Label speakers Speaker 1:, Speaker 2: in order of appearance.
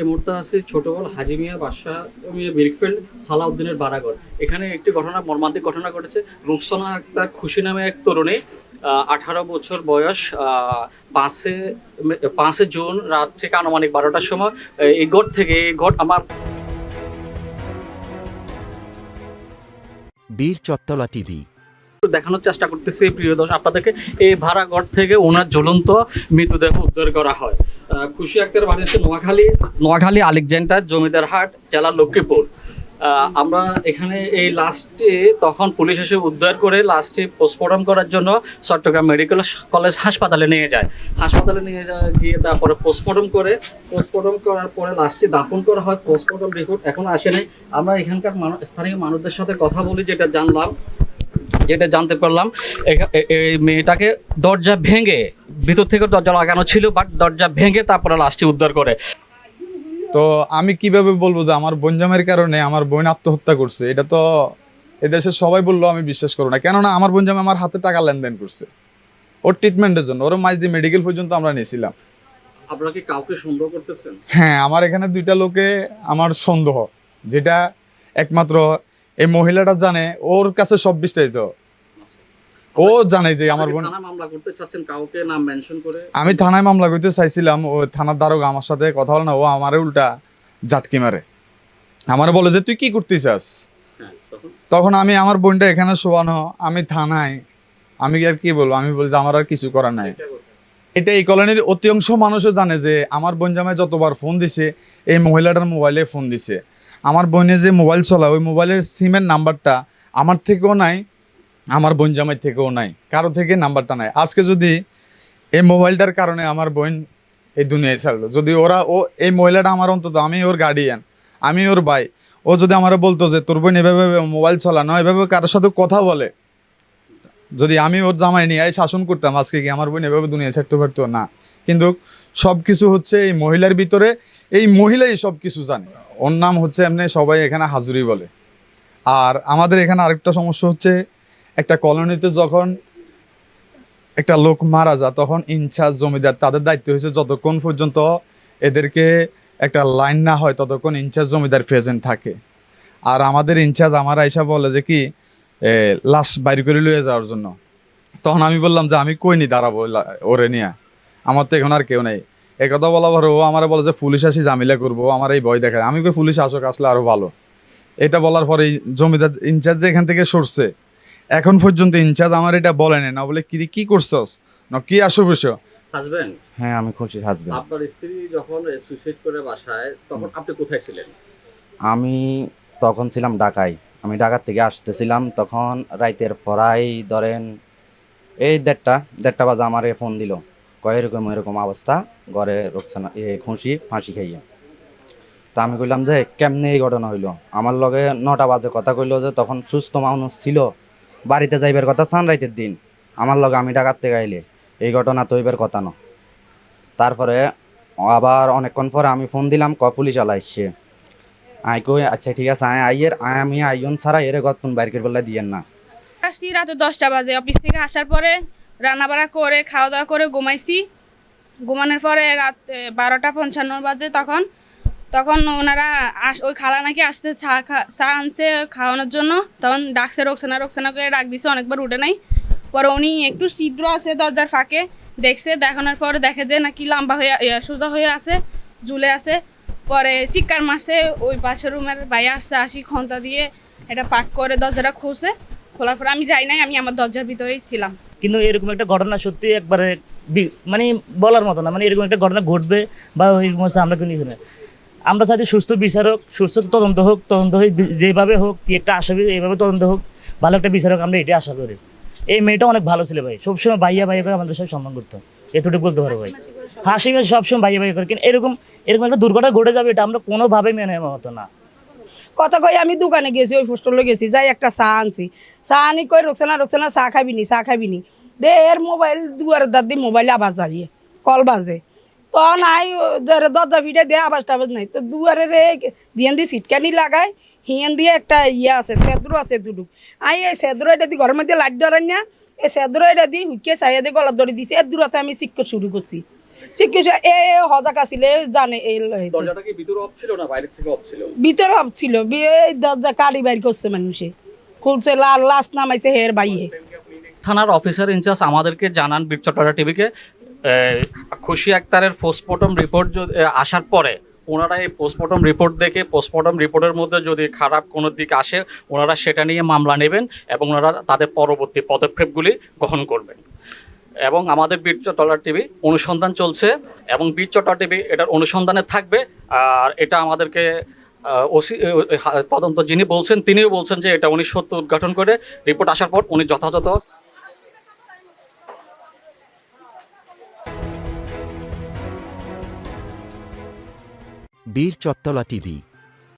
Speaker 1: এই মুহূর্তে আছে ছোটবল হাজি মিয়া বাদশাহ মিয়া বিরিকফিল্ড সালাউদ্দিনের বারাগর এখানে একটি ঘটনা, মর্মান্তিক ঘটনা ঘটেছে। রুকসানা আক্তার খুশি নামে এক তরুণী আঠারো বছর বয়স পাঁচে পাঁচে জুন রাত থেকে আনুমানিক বারোটার সময়। এই ঘট থেকে, এই ঘট আমার
Speaker 2: বীর চত্তলা টিভি
Speaker 1: দেখানোর চেষ্টা করতেছি, প্রিয় দর্শক, আপনাদেরকে। এই ভাড়াঘর থেকে ওনার জ্বলন্ত মৃতদেহ উদ্ধার করা হয়। খুশি আক্তার বাড়ি হচ্ছে নোয়াখালী নোয়াখালী আলেকজান্ডার, জমিদার হাট, জেলা লক্ষ্মীপুর। আমরা এখানে এই লাস্টে তখন পুলিশ এসে উদ্ধার করে লাস্টে পোস্টমর্টম করার জন্য চট্টগ্রাম মেডিকেল কলেজ হাসপাতালে নিয়ে যায়। হাসপাতালে নিয়ে যায় গিয়ে তারপরে পোস্টমর্টম করে। পোস্টমর্টম করার পরে লাস্টে দাফন করা হয়। পোস্টমর্টম রিপোর্ট এখনও আসে নাই আমরা এখানকার মানুষ স্থানীয় মানুষদের সাথে কথা বলি, যেটা জানলাম। যেটা জানতে পারলাম এই মেয়েটাকে দরজা ভেঙে ভিতর থেকে দরজা লাগানো ছিল বাট দরজা ভেঙে তারপরে লাস্টে উদ্ধার করে।
Speaker 3: তো আমি কীভাবে বলব যে আমার বোনজামের কারণে আমার বোন আত্মহত্যা করছে? এটা তো এদেশে সবাই বলল আমি বিশ্বাস করব না। কেননা আমার বোনজামে আমার হাতে টাকা লেনদেন করছে। ওর ট্রিটমেন্টের জন্য। ওর দিয়ে মেডিকেল পর্যন্ত আমরা নিয়েছিলাম।
Speaker 1: আপনারা কি কাউকে সন্দেহ করতেছেন?
Speaker 3: হ্যাঁ আমার এখানে দুইটা লোকে আমার সন্দেহ যেটা একমাত্র এই মহিলাটা জানে ওর কাছে সব বিস্তারিত। ও জানে যে আমার বোন আমি থানায় মামলা করতে চাইছিলাম ও থানার দারোগা আমার সাথে কথা বলে না ও আমারে উল্টা জাটকি মারে। আমার বলে যে তুই কি করতে চাস
Speaker 1: হ্যাঁ তখন?
Speaker 3: আমি আমার বোনটা এখানে শোয়ানো আমি থানায় আমি আর কি বলব আমি বলি যে আমার আর কিছু করার নাই।
Speaker 1: এটা
Speaker 3: এই কলোনির অধিকাংশ মানুষও জানে যে আমার বোন জামাই যতবার ফোন দিছে এই মহিলাটার মোবাইলে ফোন দিছে। আমার বোনে যে মোবাইল চলা, ওই মোবাইলের সিমের নাম্বারটা আমার থেকেও নাই, আমার বোন জামাই থেকেও নাই, কারও থেকে নাম্বারটা নাই। আজকে যদি এই মোবাইলটার কারণে আমার বোন এই দুনিয়ায় ছাড়লো, যদি ওরা, ও এই মহিলাটা আমার অন্তত, আমি ওর গার্ডিয়ান আমি ওর ভাই, ও যদি আমার বলতো যে, তোর বোন এভাবে মোবাইল চালানো এভাবে কারোর সাথে কথা বলে, যদি আমি ওর জামাই নিয়ে শাসন করতাম, আজকে কি আমার বোন এভাবে দুনিয়া ছাড়তে পারতো? না। কিন্তু সব কিছু হচ্ছে এই মহিলার ভিতরে, এই মহিলাই সব কিছু জানে। ওর নাম হচ্ছে এমনি সবাই এখানে হাজুরি বলে। আর আমাদের এখানে আরেকটা সমস্যা হচ্ছে, একটা কলোনিতে যখন একটা লোক মারা যায়, তখন ইনচার্জ, জমিদার তাদের দায়িত্ব হয়েছে যতক্ষণ পর্যন্ত এদেরকে একটা লাইন না হয়, ততক্ষণ ইনচার্জ, জমিদার প্রেজেন্ট থাকে। আর আমাদের ইনচার্জ আমার আইসা বলে যে কি লাশ বাইর করে লয়ে যাওয়ার জন্য। তখন আমি বললাম যে আমি কইনি দাঁড়াবো ওরে নিয়ে। আমার তো এখন আর কেউ নেই। এ কথা বলা পরে ও আমার বলে যে পুলিশ আসি ঝামেলা করব। আমার এই ভয় দেখায়। আমি কই পুলিশ আসুক আসলে আরও ভালো। এটা বলার পরে জমিদার ইনচার্জ যে এখান থেকে সরছে এখন পর্যন্ত ইনচার্জ আমার এটা বলেনি না বলে কি কি করছস? না কি আসো বিষয়
Speaker 1: হাসবেন
Speaker 4: হ্যাঁ আমি খুশির হাজবেন্ড
Speaker 1: আপনার স্ত্রী যখন সুইসাইড করে বাসায় তখন আপনি কোথায় ছিলেন?
Speaker 4: আমি তখন ছিলাম ঢাকায়। আমি ঢাকার থেকে আসতেছিলাম তখন রাইতের পড়াই ধরেন এই দেড়টা দেড়টা বাজে আমার ফোন দিল। কয় এরকম এরকম অবস্থা? ঘরে রোকসানা এ খুশি, ফাঁসি খাইয়ে। তা আমি কইলাম যে, কেমনে এই ঘটনা হইল? আমার লগে নটা বাজে কথা কইলো যে, তখন সুস্থ মানুষ ছিল। বাড়িতে যাইবার কথা সানরাইতের দিন। আমার লগে আমি থেকে আইলে। এই ঘটনা তো হইবার কথা না। তারপরে আবার অনেকক্ষণ পরে আমি ফোন দিলাম ক পুলিশ আলা আসছে আই কই আচ্ছা ঠিক আছে, আয় আইয়ের আয় আমি আইয়ন ছাড়া এর গতন বাইর করে বলে দিয়েন না।
Speaker 5: আসছি রাতে দশটা বাজে। অফিস থেকে আসার পরে রান্না বাড়া করে খাওয়া দাওয়া করে ঘুমাইছি। ঘুমানোর পরে রাত বারোটা পঞ্চান্ন বাজে তখন। তখন ওনারা আস, ওই খালা নাকি আসতে চা খা- চা আনছে খাওয়ানোর জন্য। তখন ডাকছে রোকসানা রোকসানা করে ডাক দিছে, অনেকবার উঠে নাই। পরে উনি একটু ছিদ্র আছে দরজার ফাঁকে, দেখছে, দেখানোর পরে দেখে যে নাকি লম্বা হয়ে সোজা হয়ে আছে, ঝুলে আছে। পরে চিৎকার মারছে, ওই পাশের রুমের বাইরে আসছে, আসি খন্তা দিয়ে, এটা পাক করে দরজাটা খুলছে। খোলার পরে আমি যাই নাই, আমি আমার দরজার ভিতরেই ছিলাম।
Speaker 6: কিন্তু এরকম একটা ঘটনা সত্যি একবারে মানে বলার মতো না। মানে এরকম একটা ঘটনা ঘটবে বা এরকম হচ্ছে আমরা কিন্তু আমরা চাইছি সুস্থ বিচারক সুস্থ তদন্ত হোক তদন্ত হোক যেভাবে হোক কি একটা আসামি এইভাবে তদন্ত হোক ভালো একটা বিচারক আমরা এটাই আশা করি। এই মেয়েটা অনেক ভালো ছিল ভাই। সবসময় বাইয়া বাইয়া করে আমাদের সাথে সম্মান করতো। এতটুকু বলতে পারো ভাই। হাসি মেয়ে সবসময় বাইয়া বাইয়া করে। কিন্তু এরকম এরকম একটা দুর্ঘটনা ঘটে যাবে এটা আমরা কোনোভাবে মেনে নেওয়া হতো না।
Speaker 7: কথা কই আমি দোকানে গেছি ওই পোস্টলে গেছি যাই একটা চা আনছি। চা আনি কই রোকসানা রোকসানা চা খাবি নি চা খাবি নি। দে এর মোবাইল দুয়ারের দাঁত দিয়ে মোবাইলে আবাজ জ্বালিয়ে কল বাজে। তো নাই দরজা ফিটে দে আবাজ টাবাজ নাই। তো দুয়ারে রে দিয়ান দিয়ে সিটকানি লাগায় হিয়ান দিয়ে একটা ইয়ে আছে সেদ্রু আছে দুটুক আই এই সেদ্রু এটা দিয়ে ঘরের মধ্যে লাইট ধরেন না এই সেদ্রু এটা দিয়ে হুকিয়ে চাইয়া দিয়ে গলা ধরে দিছি এর দূরতে আমি চিক্ক শুরু করছি। চিকিৎসা এ হজাক আসিলে জানে এই।
Speaker 1: ভিতরে অফ ছিল
Speaker 7: দরজা কাড়ি বাইর করছে মানুষে। খুলছে লাল লাশ নামাইছে হের বাইয়ে।
Speaker 1: থানার অফিসার ইনচার্জ আমাদেরকে জানান বীরচট্টলা টিভিকে। খুশি আক্তারের পোস্টমর্টম রিপোর্ট আসার পরে ওনারা এই পোস্টমর্টম রিপোর্ট দেখে পোস্টমর্টম রিপোর্টের মধ্যে যদি খারাপ কোনো দিক আসে, ওনারা সেটা নিয়ে মামলা নেবেন এবং ওনারা তাদের পরবর্তী পদক্ষেপগুলি গ্রহণ করবেন। এবং আমাদের বীরচট্টলা টিভি অনুসন্ধান চলছে এবং বীরচট্টলা টিভি এটার অনুসন্ধানে থাকবে। আর এটা আমাদেরকে ওসি তদন্ত যিনি বলছেন তিনিও বলছেন যে এটা উনি সত্য উদ্ঘাটন করে রিপোর্ট আসার পর উনি যথাযথ
Speaker 2: বীর চত্তলা টিভি।